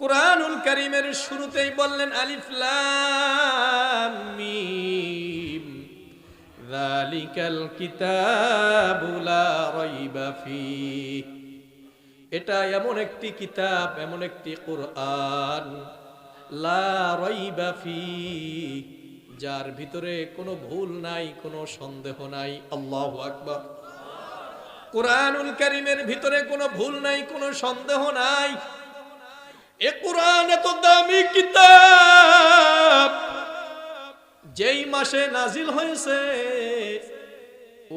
কোরআনুল করিমের শুরুতেই বললেন আলিফ লাম মিম। যালিকাল কিতাবু লা রাইবা এটা এমন একটি কিতাব, এমন একটি কোরআন, লা যার ভিতরে কোনো ভুল নাই, কোনো সন্দেহ নাই। আল্লাহু আকবার। কোরআনুল করিমের ভিতরে কোনো ভুল নাই, কোনো সন্দেহ নাই। দামি কিতাব। যেই মাসে নাজিল হয়েছে,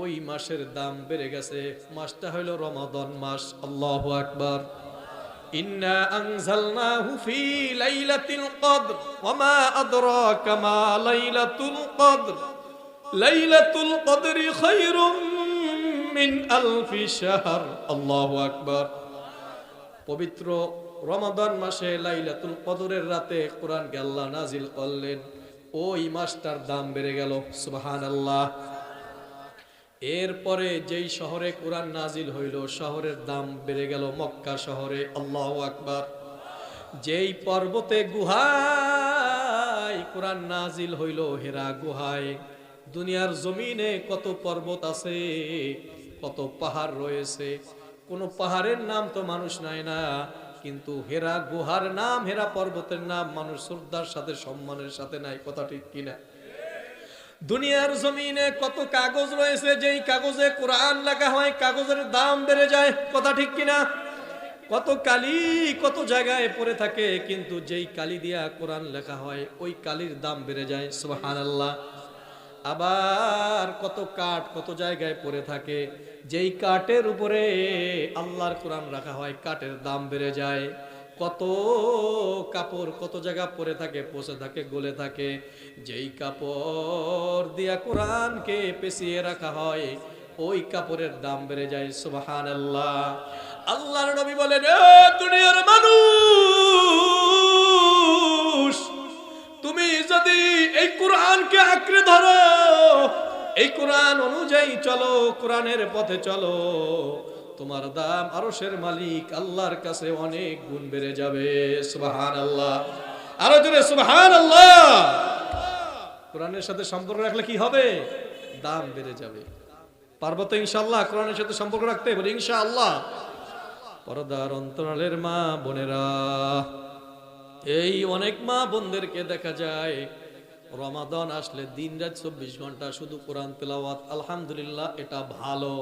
ওই মাসের দাম বেড়ে গেছে। মাসটা হইল রমাদান মাস, আল্লাহু আকবার। ইন্না আনজালনাহু ফি লাইলাতিল কদর ওয়া আদরাকা মা লাইলাতুল কদর। লাইলাতুল কদরি খায়রুম মিন আলফি শাহর, আল্লাহু আকবার। পবিত্র রমাদান মাসে লাইলাতুল কদরের রাতে কোরআন আল্লাহ নাজিল করলেন, ওই মাসটার দাম বেড়ে গেল সুবাহান আল্লাহ এরপরে যেই শহরে কোরআন নাজিল হইল, শহরের দাম বেড়ে গেল মক্কা শহরে, আল্লাহু আকবার। যেই পর্বতে গুহায় কোরআন নাজিল হইল, হেরা গুহায়, দুনিয়ার জমিনে কত পর্বত আছে, কত পাহাড় রয়েছে, কোন পাহাড়ের নাম তো মানুষ নাই না। কিন্তু হেরা গুহার নাম, হেরা পর্বতের নাম মানুষ শ্রদ্ধার সাথে, সম্মানের সাথে নাই, কথা ঠিক কিনা? দুনিয়ার জমিনে কত কাগজ রয়েছে, যেই কাগজে কোরআন লেখা হয়, কাগজের দাম বেড়ে যায়, কথা ঠিক কিনা? কত কালি, কত জায়গায় পড়ে থাকে, কিন্তু যেই কালি দিয়া কোরআন লেখা হয়, ওই কালির দাম বেড়ে যায়, সুবহানাল্লাহ। আবার কত কাঠ কত জায়গায় পড়ে থাকে। যেই কাঠের উপরে আল্লাহর কোরআন রাখা হয়, কাঠের দাম বেড়ে যায়। কত কাপড় কত জায়গা পরে থাকে, পচে থাকে, গলে থাকে। যেই কাপড় দিয়া কোরআনকে পেঁচিয়ে রাখা হয়, ওই কাপড়ের দাম বেড়ে যায় সুবাহান আল্লাহ আল্লাহর নবী বলেন, "এ দুনিয়ার মানুষ তুমি যদি এই কোরআনকে আঁকড়ে ধরো, এই কোরআন অনুযায়ী চলো, কোরআনের পথে চলো, তোমার দাম আরশের মালিক আল্লাহর কাছে অনেক গুণ বেড়ে যাবে। সুবাহান আল্লাহ আরও জোরে সুবাহান আল্লাহ কোরআনের সাথে সম্পর্ক রাখলে কি হবে? দাম বেড়ে যাবে। পার্বত ইনশাল্লাহ কোরআনের সাথে সম্পর্ক রাখতে? বলে ইনশাআল্লাহ। পরদার অন্তরালের মা বোনেরা এই অনেক মা বোনদেরকে দেখা যায়, রমাদন আসলে দিন রাত চব্বিশ ঘণ্টা শুধু কোরআন তেলাওয়াত, আলহামদুলিল্লাহ এটা ভালো।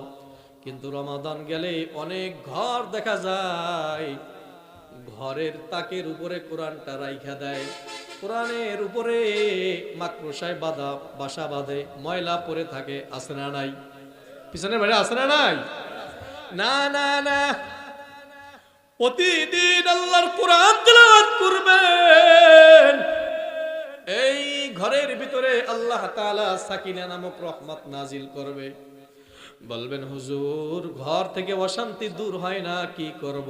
কিন্তু রমাদান গেলে অনেক ঘর দেখা যায়, ঘরের তাকের উপরে কোরআনটা রাইখা দেয়, কোরআনের উপরে মাকড়সায় বাঁধা বাসা বাঁধে, ময়লা পরে থাকে, আছে না নাই? পিছনের বাড়ি আছে না নাই? না না না। প্রতিদিন আল্লাহর কোরআন তেলাওয়াত করবেন। এই ঘরের ভিতরে আল্লাহ তাআলা সাকিনা নামক রহমত নাজিল করবে। বলবেন, হুজুর, ঘর থেকে অশান্তি দূর হয় না, কি করব?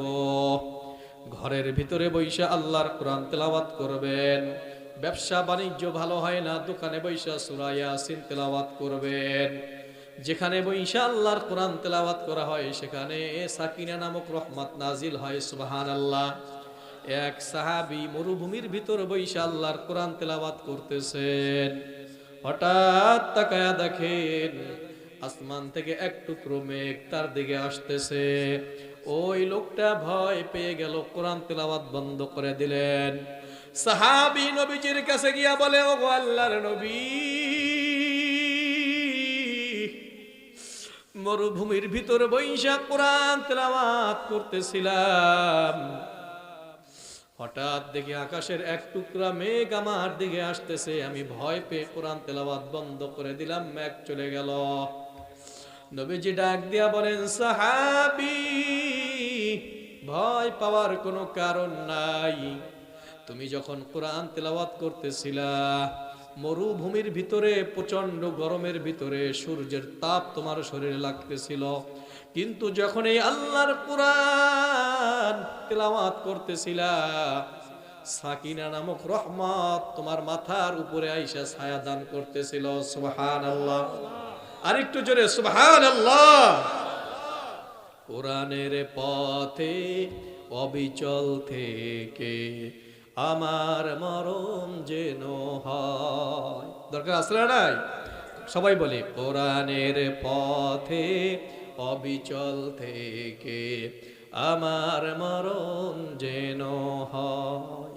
ঘরের ভিতরে বৈশা আল্লাহর কোরআন তেলাওয়াত করবেন। ব্যবসা বাণিজ্য ভালো হয় না, দোকানে বৈশা সূরা ইয়াসিন তেলাওয়াত করবেন। যেখানে বৈশা আল্লাহর কোরআন তেলাওয়াত করা হয়, সেখানে সাকিনা নামক রহমত নাজিল হয় সুবাহান আল্লাহ এক সাহাবী মরুভূমির ভিতর বৈশা আল্লাহর কোরআন তেলাওয়াত করতেছেন। হঠাৎ তাকায়া দেখেন আসমান থেকে এক টুকরো মেঘ তার দিকে আসতেছে। ওই লোকটা ভয় পেয়ে গেল, কোরআন তেলাওয়াত বন্ধ করে দিলেন। সাহাবী নবীজির কাছে গিয়া বলে ও আল্লাহর নবী মরুভূমির ভিতরে বৈশা কোরআন তেলাওয়াত করতেছিলাম। হঠাৎ দেখি আকাশের এক টুকরা মেঘ আমার দিকে আসতেছে, আমি ভয় পেয়ে কোরআন তেলাওয়াত বন্ধ করে দিলাম, মেঘ চলে গেল। নবীজি ডাক দিয়া বলেন, সাহাবি, ভয় পাওয়ার কোনো কারণ নাই। তুমি যখন কোরআন তেলাওয়াত করতেছিলা মরুভূমির ভিতরে প্রচণ্ড গরমের ভিতরে সূর্যের তাপ তোমার শরীরে লাগতেছিল। কিন্তু যখন এই আল্লাহর কোরআন তেলাওয়াত করতেছিলা, সাকিনা নামক রহমত তোমার মাথার উপরে আইসা ছায়া দান করতেছিল। সুবহান আল্লাহ আরেকটু জোরে সুবহান আল্লাহ কোরআনের পথে অবিচল থেকে আমার মরণ যেন হয়। দরকার আসলে নাই? সবাই বলে, কোরআনের পথে অবিচল থেকে আমার মরণ যেন হয়।